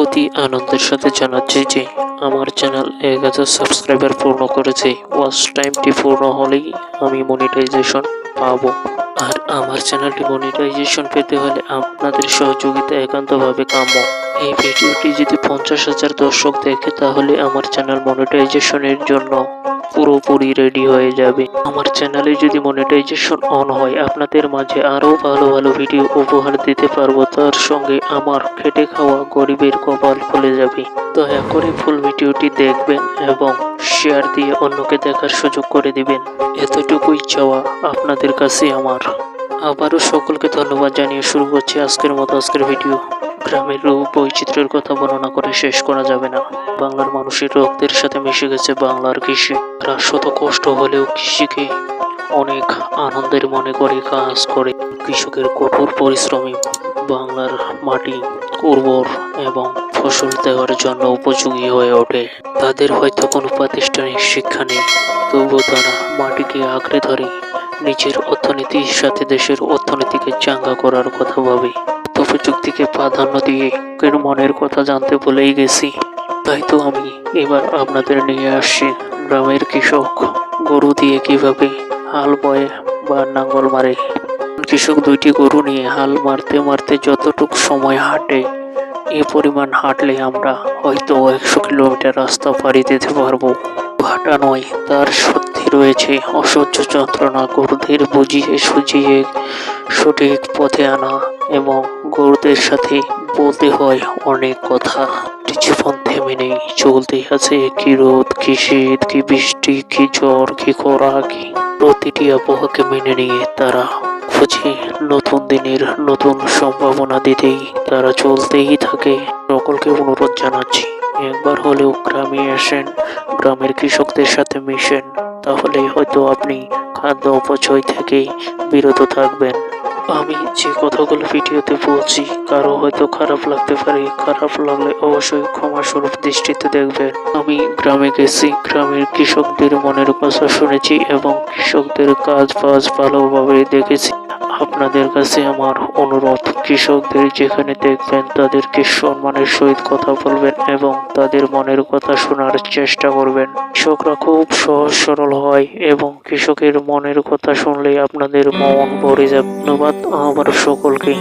অতি আনন্দের সাথে জানাচ্ছি যে আমার চ্যানেল এক হাজার সাবস্ক্রাইবার পূর্ণ করেছে। ওয়াচ টাইমটি পূর্ণ হলেই আমি মনিটাইজেশন পাব। আর আমার চ্যানেলটি মনিটাইজেশন পেতে হলে আপনাদের সহযোগিতা একান্তভাবে কাম্য। এই ভিডিওটি যদি পঞ্চাশ হাজার দর্শক দেখে, তাহলে আমার চ্যানেল মনিটাইজেশনের জন্য পুরোপুরি রেডি হয়ে যাবে। আমার চ্যানেলে যদি মনিটাইজেশন অন হয়, আপনাদের মাঝে আরও ভালো ভালো ভিডিও উপহার দিতে পারব। তার সঙ্গে আমার খেটে খাওয়া গরিবের কপাল খুলে যাবে। দয়া করে ফুল ভিডিওটি দেখবেন এবং শেয়ার দিয়ে অন্যকে দেখার সুযোগ করে দিবেন। এতটুকুই চাওয়া আপনাদের কাছে আমার। আবারও সকলকে ধন্যবাদ জানিয়ে শুরু করছি আজকের মতো আজকের ভিডিও গ্রামের রূপ বৈচিত্র্যের কথা বর্ণনা করে শেষ করা যাবে না। বাংলার মানুষের রক্তের সাথে মিশে গেছে বাংলার কৃষি। তারা শত কষ্ট হলেও কৃষিকে অনেক আনন্দের মনে করে, কাজ করে। কৃষকের কঠোর পরিশ্রমী বাংলার মাটি উর্বর এবং ফসল দেওয়ার জন্য উপযোগী হয়ে ওঠে। তাদের হয়তো কোনো প্রাতিষ্ঠানিক শিক্ষা নেই, তবুও তারা মাটিকে আঁকড়ে ধরে, নিজের অর্থনীতির সাথে দেশের অর্থনীতিকে চাঙ্গা করার কথা ভাবে। প্রযুক্তিকে প্রাধান্য দিয়ে কেন মনের কথা জানতে ভুলেই গেছি। তাই তো আমি এবার আপনাদের নিয়ে আসছি গ্রামের কৃষক গরু দিয়ে কীভাবে হাল বয়ে বা নাঙ্গল মারে। কৃষক দুইটি গরু নিয়ে হাল মারতে মারতে যতটুক সময় হাঁটে, এ পরিমাণ হাঁটলে আমরা হয়তো একশো কিলোমিটার রাস্তা পাড়ি দিতে পারব। হাঁটা নয়, তার সত্যি রয়েছে অসহ্য যন্ত্রণা গরুদের বুঝিয়ে সুঝিয়ে সঠিক পথে আনা। এবং গরুদের সাথে বলতে হয় অনেক কথা। জীবন থেমে নেই। চলতেই আছে, কি রোদ, কি শীত, কি বৃষ্টি, কি ঝড়, কি খরা, কি প্রতিটি আবহাওয়াকে মেনে নিয়ে তারা খুঁজে নতুন দিনের নতুন সম্ভাবনা দিতেই তারা চলতেই থাকে। সকলকে অনুরোধ জানাচ্ছি, একবার হলেও গ্রামে আসেন, গ্রামের কৃষকদের সাথে মিশেন, তাহলে হয়তো আপনি খাদ্য অপচয় থেকে বিরত থাকবেন। আমি যে কথাগুলো ভিডিওতে বলছি, কারও হয়তো খারাপ লাগতে পারে। খারাপ লাগলে অবশ্যই ক্ষমা স্বরূপ দৃষ্টিতে দেখবেন। আমি গ্রামে গেছি, গ্রামের কৃষকদের মনের কথা শুনেছি এবং কৃষকদের কাজ বাজ ভালোভাবে দেখেছি। আপনাদের কাছে আমার অনুরোধ, কৃষকদের যেখানে দেখবেন তাদেরকে সম্মানের সহিত কথা বলবেন এবং তাদের মনের কথা শোনার চেষ্টা করবেন। কৃষকরা খুব সহজ সরল হয় এবং কৃষকের মনের কথা শুনলে আপনাদের মন ভরে যাবে ধন্যবাদ আমার সকলকে।